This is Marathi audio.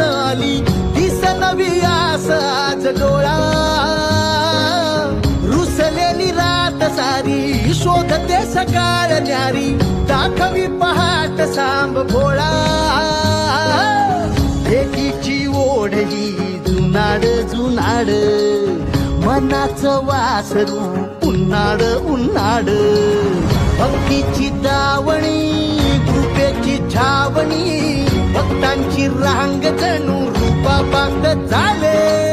आली. दिस नवी आस आज डोळा. रुसलेली रात सारी शोधते सकाळ न्यारी. दाखवी पहाट सांब भोळा. एकीची ओढली जुनाड जुनाड. मनाचं वासरू उन्हाड उन्हाड. भक्तीची दावणी कृपेची छावणी भक्तांची रांग जणू रूपा बांध झाले.